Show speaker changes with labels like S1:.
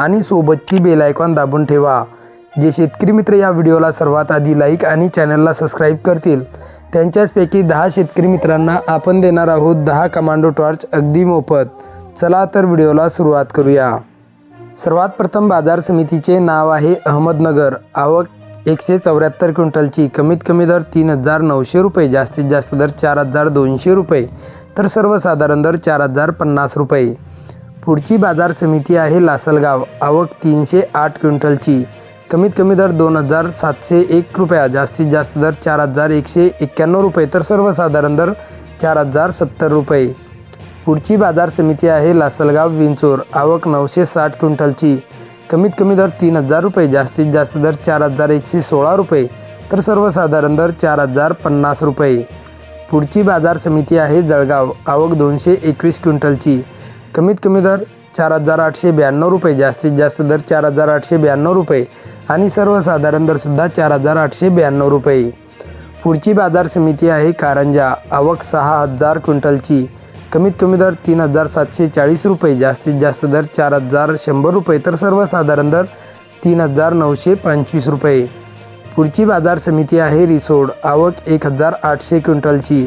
S1: आणि सोबतची bell icon दाबून ठेवा. जे शेतकरी मित्र या व्हिडिओला सर्वात आधी लाईक आणि चॅनलला सबस्क्राईब करतील त्यांच्याचपैकी दहा शेतकरी मित्रांना आपण देणार आहोत दहा कमांडो टॉर्च अगदी मोफत. चला तर व्हिडिओला सुरुवात करूया. सर्वात प्रथम बाजार समितीचे नाव आहे अहमदनगर. आवक एकशे चौऱ्याहत्तर क्विंटलची कमीत कमी दर तीन हजार नऊशे रुपये जास्तीत जास्त दर चार हजार दोनशे रुपये तर सर्वसाधारण दर चार हजार पन्नास रुपये. पुढची बाजार समिती आहे लासलगाव. आवक तीनशे आठ क्विंटलची. कमीत कमी दर दोन हजार सातशे एक रुपया. जास्तीत जास्त दर चार हजार एकशे एक्क्याण्णव रुपये. तर सर्वसाधारण दर चार हजार सत्तर रुपये. पुढची बाजार समिती आहे लासलगाव विंचोर. आवक नऊशे साठ क्विंटलची. कमीत कमी दर तीन हजार रुपये. जास्तीत जास्त दर चार हजार एकशे सोळा रुपये. तर सर्वसाधारण दर चार हजार पन्नास रुपये. पुढची बाजार समिती आहे जळगाव. आवक दोनशे एकवीस क्विंटलची. कमीत कमी दर चार हजार आठशे ब्याण्णव रुपये जास्तीत जास्त दर चार हजार आठशे ब्याण्णव रुपये आणि सर्वसाधारण दरसुद्धा चार हजार आठशे ब्याण्णव रुपये. पुढची बाजार समिती आहे कारंजा. आवक सहा हजार क्विंटलची. कमीत कमी दर तीन हजार सातशे चाळीस रुपये जास्तीत जास्त दर चार हजार शंभर रुपये तर सर्वसाधारण दर तीन हजार नऊशे पंचवीस रुपये. पुढची बाजार समिती आहे रिसोड. आवक एक हजार आठशे क्विंटलची.